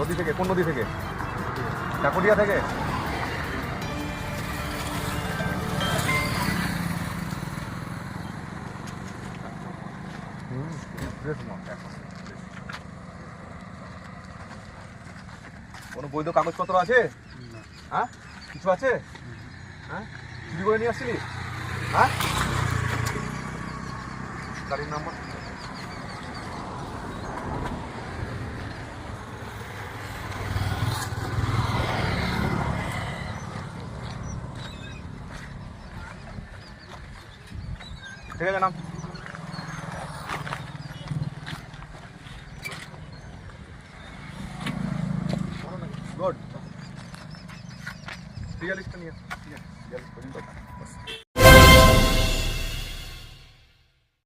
নদী থেকে কোন নদী থেকে? ডাকুরিয়া থেকে? হুম, বেশ মা, এখন। কোনো বৈধ কাগজপত্র আছে? হ্যাঁ? কিছু আছে? হ্যাঁ? চুরি করে নিয়ে আসছিলি? হ্যাঁ? গাড়ির নাম্বার? ঠিক আছে নাম গুড ঠিক আছে লিস্টটা নিয়ে ঠিক আছে